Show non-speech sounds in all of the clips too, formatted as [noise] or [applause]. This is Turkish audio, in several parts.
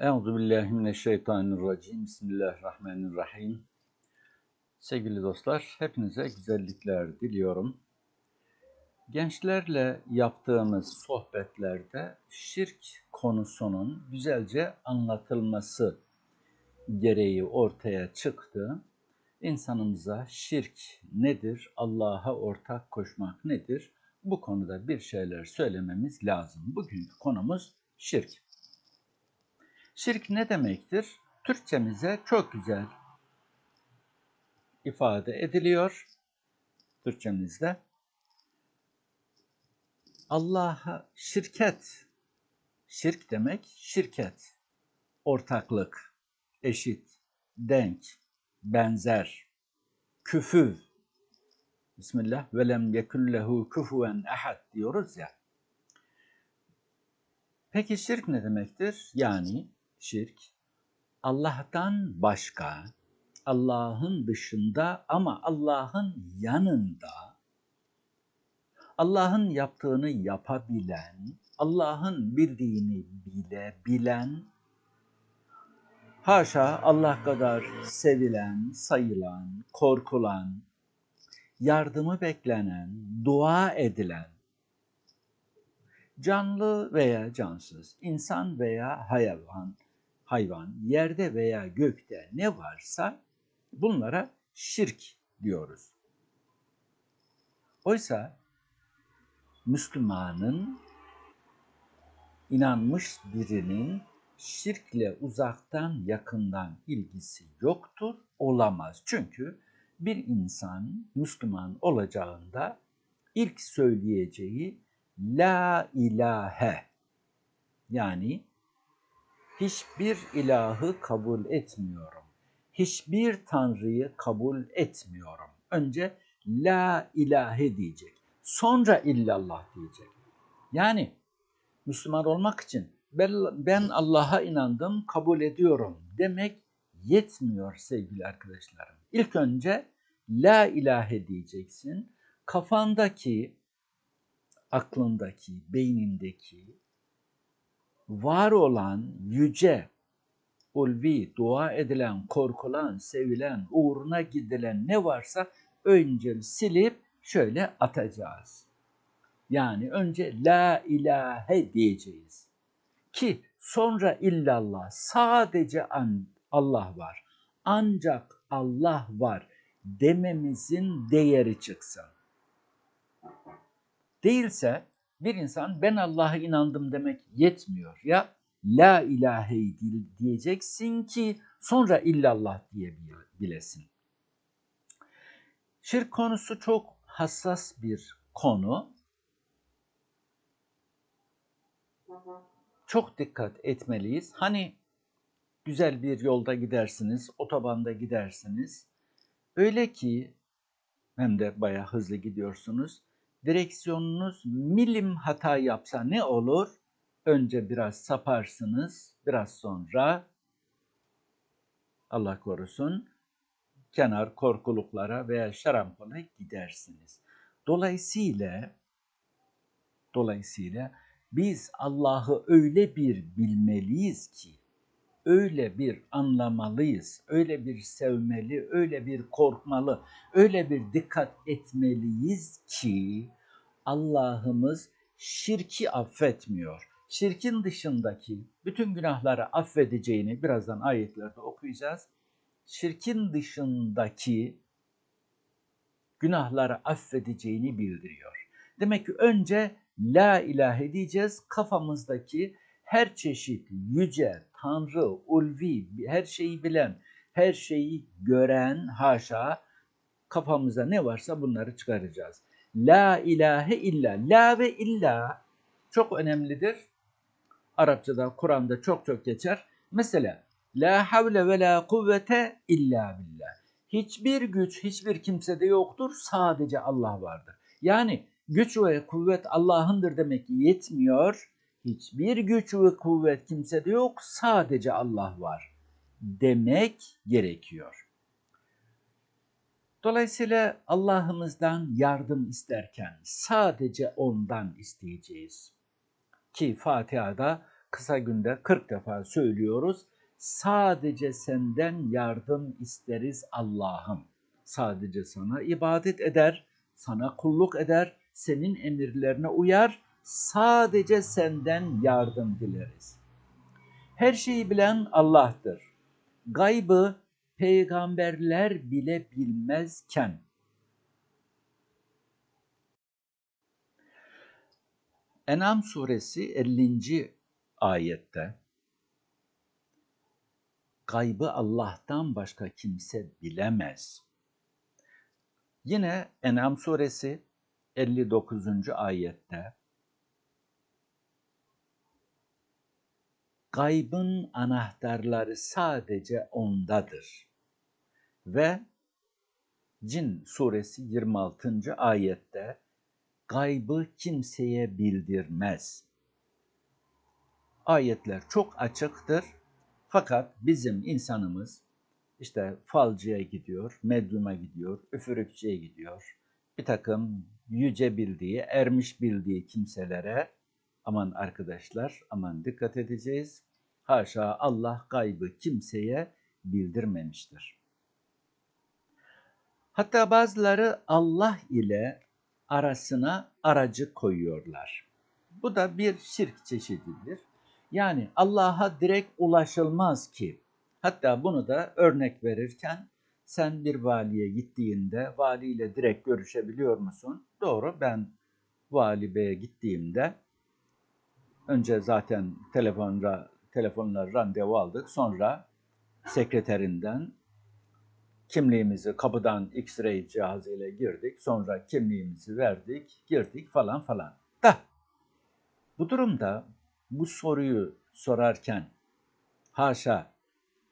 Euzu billahi mineşşeytanirracim. Bismillahirrahmanirrahim. Sevgili dostlar, hepinize güzellikler diliyorum. Gençlerle yaptığımız sohbetlerde şirk konusunun güzelce anlatılması gereği ortaya çıktı. İnsanımıza şirk nedir, Allah'a ortak koşmak nedir? Bu konuda bir şeyler söylememiz lazım. Bugünkü konumuz şirk. Şirk ne demektir? Türkçemize çok güzel ifade ediliyor. Türkçemizde Allah'a şirket, şirk demek şirket, ortaklık, eşit, denk, benzer, küfü. Bismillah ve lem yekullehu kufuven ahad diyoruz ya. Peki şirk ne demektir? Yani şirk. Allah'tan başka, Allah'ın dışında ama Allah'ın yanında Allah'ın yaptığını yapabilen, Allah'ın bildiğini bilebilen, haşa Allah kadar sevilen, sayılan, korkulan, yardımı beklenen, dua edilen, canlı veya cansız, insan veya hayvan, hayvan, yerde veya gökte ne varsa bunlara şirk diyoruz. Oysa Müslümanın inanmış birinin şirkle uzaktan yakından ilgisi yoktur, olamaz. Çünkü bir insan Müslüman olacağında ilk söyleyeceği la ilahe yani hiçbir ilahı kabul etmiyorum. Hiçbir tanrıyı kabul etmiyorum. Önce la ilahe diyecek. Sonra illallah diyecek. Yani Müslüman olmak için ben, Allah'a inandım, kabul ediyorum demek yetmiyor sevgili arkadaşlarım. İlk önce la ilahe diyeceksin. Kafandaki, aklındaki, beynindeki var olan yüce, ulvi, dua edilen, korkulan, sevilen, uğruna gidilen ne varsa önce silip şöyle atacağız. Yani önce la ilahe diyeceğiz. Ki sonra illallah sadece Allah var. Ancak Allah var dememizin değeri çıksın. Değilse bir insan ben Allah'a inandım demek yetmiyor. Ya la ilahe diyeceksin ki sonra illallah diyebilesin. Şirk konusu çok hassas bir konu. Çok dikkat etmeliyiz. Hani güzel bir yolda gidersiniz, otobanda gidersiniz. Öyle ki hem de bayağı hızlı gidiyorsunuz direksiyonunuz milim hata yapsa ne olur? Önce biraz saparsınız, biraz sonra Allah korusun kenar korkuluklara veya şarampole gidersiniz. Dolayısıyla dolayısıyla biz Allah'ı öyle bir bilmeliyiz ki öyle bir anlamalıyız, öyle bir sevmeli, öyle bir korkmalı, öyle bir dikkat etmeliyiz ki Allah'ımız şirki affetmiyor. Şirkin dışındaki bütün günahları affedeceğini birazdan ayetlerde okuyacağız. Şirkin dışındaki günahları affedeceğini bildiriyor. Demek ki önce la ilahe diyeceğiz. Kafamızdaki her çeşit yüce, tanrı, ulvi, her şeyi bilen, her şeyi gören haşa kafamıza ne varsa bunları çıkaracağız. La ilahe illa. La ve illa çok önemlidir. Arapçada, Kur'an'da çok çok geçer. Mesela La havle ve la kuvvete illa billah. Hiçbir güç hiçbir kimsede yoktur. Sadece Allah vardır. Yani güç ve kuvvet Allah'ındır demek yetmiyor hiçbir güç ve kuvvet kimsede yok, sadece Allah var demek gerekiyor. Dolayısıyla Allah'ımızdan yardım isterken sadece ondan isteyeceğiz. Ki Fatiha'da kısa günde 40 defa söylüyoruz. Sadece senden yardım isteriz Allah'ım. Sadece sana ibadet eder, sana kulluk eder, senin emirlerine uyar. Sadece senden yardım dileriz. Her şeyi bilen Allah'tır. Gaybı peygamberler bile bilmezken En'am suresi 50. ayette gaybı Allah'tan başka kimse bilemez. Yine En'am suresi 59. ayette gaybın anahtarları sadece ondadır. Ve Cin suresi 26. ayette gaybı kimseye bildirmez. Ayetler çok açıktır. Fakat bizim insanımız işte falcıya gidiyor, medyuma gidiyor, üfürükçüye gidiyor. Bir takım yüce bildiği, ermiş bildiği kimselere aman arkadaşlar, aman dikkat edeceğiz. Haşa Allah gaybı kimseye bildirmemiştir. Hatta bazıları Allah ile arasına aracı koyuyorlar. Bu da bir şirk çeşididir. Yani Allah'a direkt ulaşılmaz ki. Hatta bunu da örnek verirken sen bir valiye gittiğinde valiyle direkt görüşebiliyor musun? Doğru ben vali beye gittiğimde önce zaten telefonla telefonla randevu aldık. Sonra sekreterinden kimliğimizi kapıdan X-ray cihazıyla girdik. Sonra kimliğimizi verdik, girdik falan falan. Da bu durumda bu soruyu sorarken haşa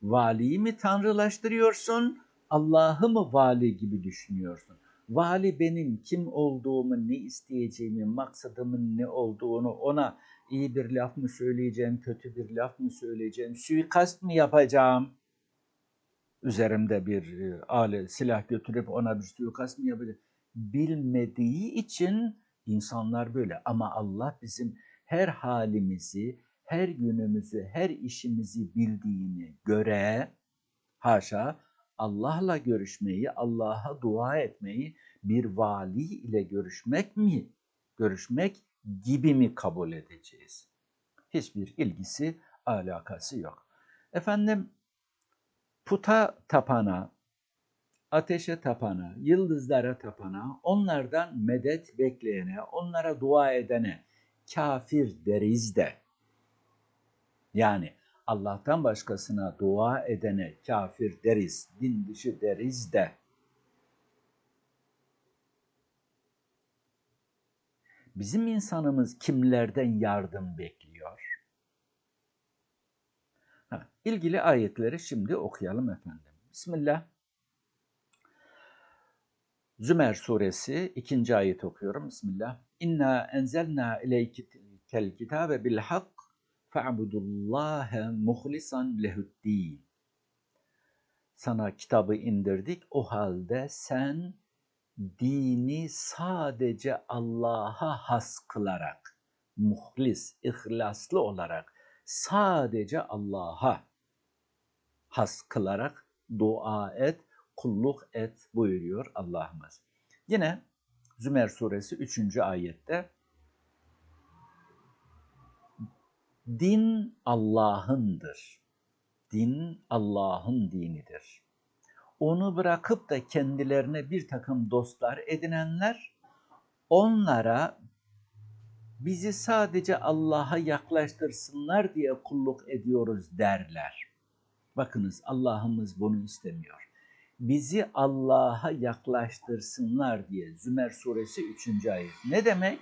valiyi mi tanrılaştırıyorsun, Allah'ı mı vali gibi düşünüyorsun? Vali benim kim olduğumu, ne isteyeceğimi, maksadımın ne olduğunu ona iyi bir laf mı söyleyeceğim, kötü bir laf mı söyleyeceğim, suikast mı yapacağım? Üzerimde bir e, alet, silah götürüp ona bir suikast mı yapacağım? Bilmediği için insanlar böyle ama Allah bizim her halimizi, her günümüzü, her işimizi bildiğine göre haşa Allah'la görüşmeyi, Allah'a dua etmeyi bir vali ile görüşmek mi, görüşmek gibi mi kabul edeceğiz? Hiçbir ilgisi, alakası yok. Efendim, puta tapana, ateşe tapana, yıldızlara tapana, onlardan medet bekleyene, onlara dua edene kafir deriz de. Yani Allah'tan başkasına dua edene kafir deriz, din dışı deriz de. Bizim insanımız kimlerden yardım bekliyor? Ha, ilgili ayetleri şimdi okuyalım efendim. Bismillah. Zümer suresi ikinci ayet okuyorum. Bismillah. İnna enzelna ileykel kitabe bil hak fa'budullaha muhlisan lehuddin. Sana kitabı indirdik. O halde sen dini sadece Allah'a has kılarak, muhlis, ihlaslı olarak sadece Allah'a has kılarak dua et, kulluk et buyuruyor Allah'ımız. Yine Zümer suresi 3. ayette Din Allah'ındır. Din Allah'ın dinidir. Onu bırakıp da kendilerine bir takım dostlar edinenler onlara bizi sadece Allah'a yaklaştırsınlar diye kulluk ediyoruz derler. Bakınız Allah'ımız bunu istemiyor. Bizi Allah'a yaklaştırsınlar diye Zümer suresi 3. ayet. Ne demek?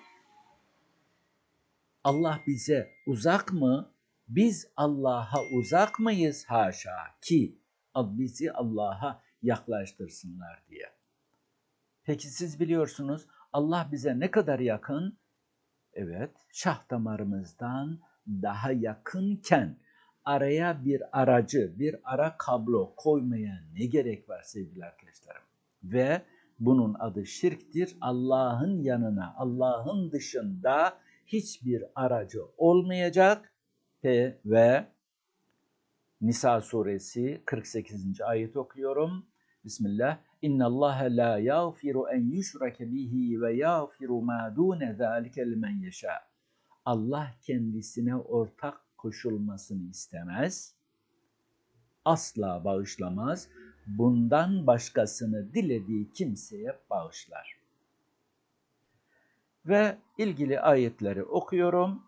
Allah bize uzak mı? Biz Allah'a uzak mıyız? Haşa ki bizi Allah'a yaklaştırsınlar diye. Peki siz biliyorsunuz Allah bize ne kadar yakın? Evet, şah damarımızdan daha yakınken araya bir aracı, bir ara kablo koymaya ne gerek var sevgili arkadaşlarım? Ve bunun adı şirktir. Allah'ın yanına, Allah'ın dışında hiçbir aracı olmayacak. Ve Nisa suresi 48. ayet okuyorum. Bismillah. İnna Allah la yaghfiru en yushrake bihi ve yaghfiru ma dune zalike limen yasha. Allah kendisine ortak koşulmasını istemez. Asla bağışlamaz. Bundan başkasını dilediği kimseye bağışlar. Ve ilgili ayetleri okuyorum.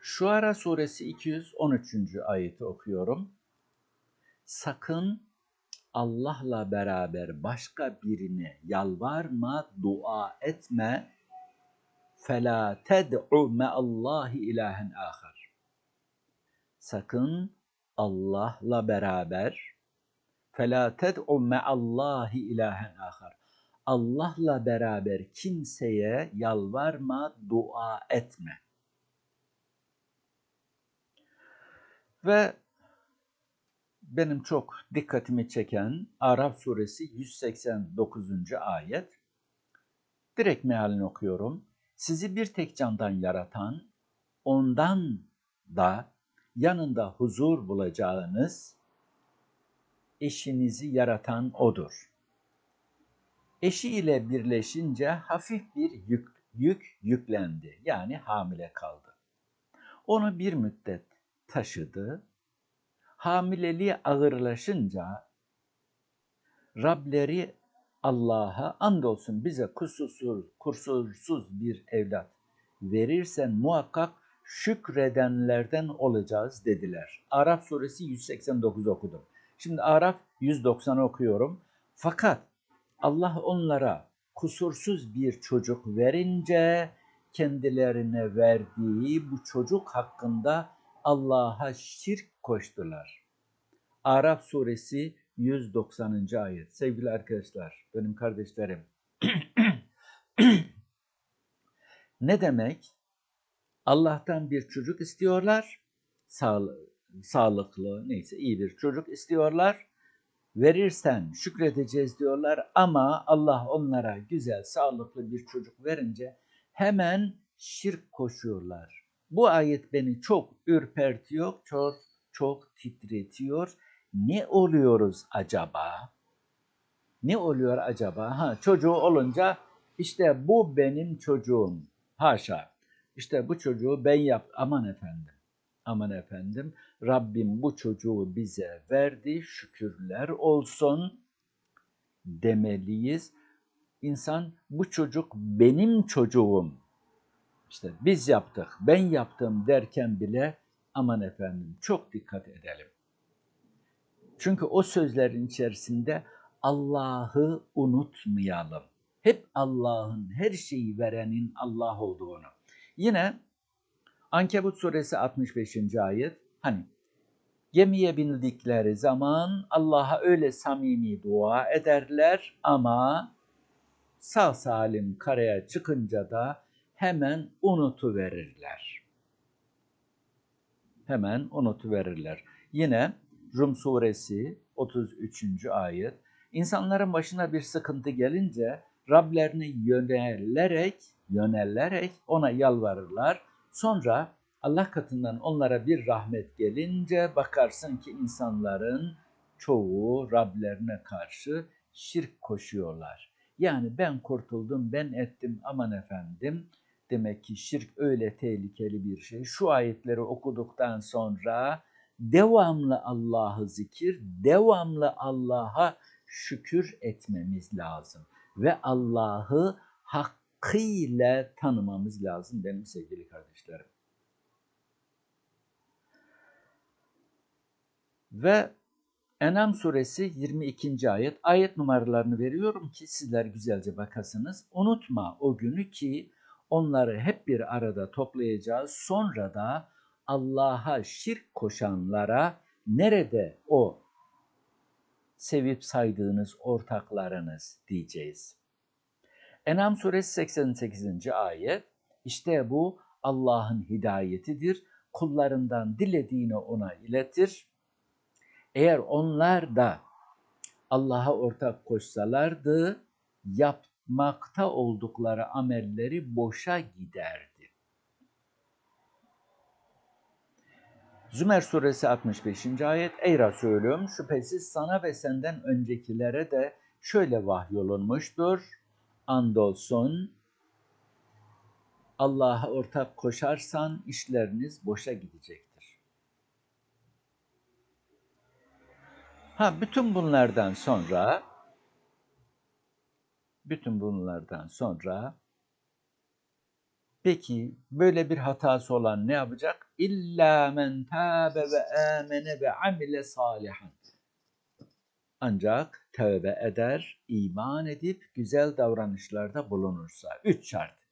Şuara suresi 213. ayeti okuyorum. Sakın Allah'la beraber başka birine yalvarma, dua etme. Fela ted'u me Allahi ilahen ahar. Sakın Allah'la beraber fela ted'u me Allahi ilahen ahar. Allah'la beraber kimseye yalvarma, dua etme. Ve benim çok dikkatimi çeken Araf suresi 189. ayet. Direkt mealini okuyorum. Sizi bir tek candan yaratan, ondan da yanında huzur bulacağınız eşinizi yaratan odur. Eşi ile birleşince hafif bir yük, yük yüklendi. Yani hamile kaldı. Onu bir müddet taşıdı. Hamileliği ağırlaşınca Rableri Allah'a andolsun bize kusursuz, kusursuz bir evlat verirsen muhakkak şükredenlerden olacağız dediler. Araf suresi 189 okudum. Şimdi Araf 190 okuyorum. Fakat Allah onlara kusursuz bir çocuk verince kendilerine verdiği bu çocuk hakkında Allah'a şirk koştular. Araf suresi 190. ayet. Sevgili arkadaşlar, benim kardeşlerim. [clears throat] ne demek? Allah'tan bir çocuk istiyorlar. Sağlı, sağlıklı, neyse iyi bir çocuk istiyorlar. Verirsen şükredeceğiz diyorlar ama Allah onlara güzel, sağlıklı bir çocuk verince hemen şirk koşuyorlar. Bu ayet beni çok ürpertiyor, çok çok titretiyor. Ne oluyoruz acaba? Ne oluyor acaba? Ha çocuğu olunca işte bu benim çocuğum. Haşa. İşte bu çocuğu ben yap. Aman efendim. Aman efendim. Rabbim bu çocuğu bize verdi. Şükürler olsun demeliyiz. İnsan bu çocuk benim çocuğum. İşte biz yaptık, ben yaptım derken bile aman efendim çok dikkat edelim. Çünkü o sözlerin içerisinde Allah'ı unutmayalım. Hep Allah'ın her şeyi verenin Allah olduğunu. Yine Ankebut suresi 65. ayet hani gemiye bindikleri zaman Allah'a öyle samimi dua ederler ama sağ salim karaya çıkınca da hemen unutuverirler. Hemen unutuverirler. Yine Rum suresi 33. ayet. İnsanların başına bir sıkıntı gelince Rablerine yönelerek, yönelerek ona yalvarırlar. Sonra Allah katından onlara bir rahmet gelince bakarsın ki insanların çoğu Rablerine karşı şirk koşuyorlar. Yani ben kurtuldum, ben ettim aman efendim. Demek ki şirk öyle tehlikeli bir şey. Şu ayetleri okuduktan sonra devamlı Allah'ı zikir, devamlı Allah'a şükür etmemiz lazım. Ve Allah'ı hakkıyla tanımamız lazım benim sevgili kardeşlerim. Ve Enam suresi 22. ayet. Ayet numaralarını veriyorum ki sizler güzelce bakasınız. Unutma o günü ki onları hep bir arada toplayacağız. Sonra da Allah'a şirk koşanlara nerede o sevip saydığınız ortaklarınız diyeceğiz. Enam suresi 88. ayet. İşte bu Allah'ın hidayetidir. Kullarından dilediğini ona iletir. Eğer onlar da Allah'a ortak koşsalardı yapmakta oldukları amelleri boşa giderdi. Zümer suresi 65. ayet Ey Resulüm şüphesiz sana ve senden öncekilere de şöyle vahyolunmuştur. Andolsun Allah'a ortak koşarsan işleriniz boşa gidecektir. Ha bütün bunlardan sonra bütün bunlardan sonra peki böyle bir hatası olan ne yapacak? İlla men tabe ve amene ve amile salihan. Ancak tövbe eder, iman edip güzel davranışlarda bulunursa. Üç şart.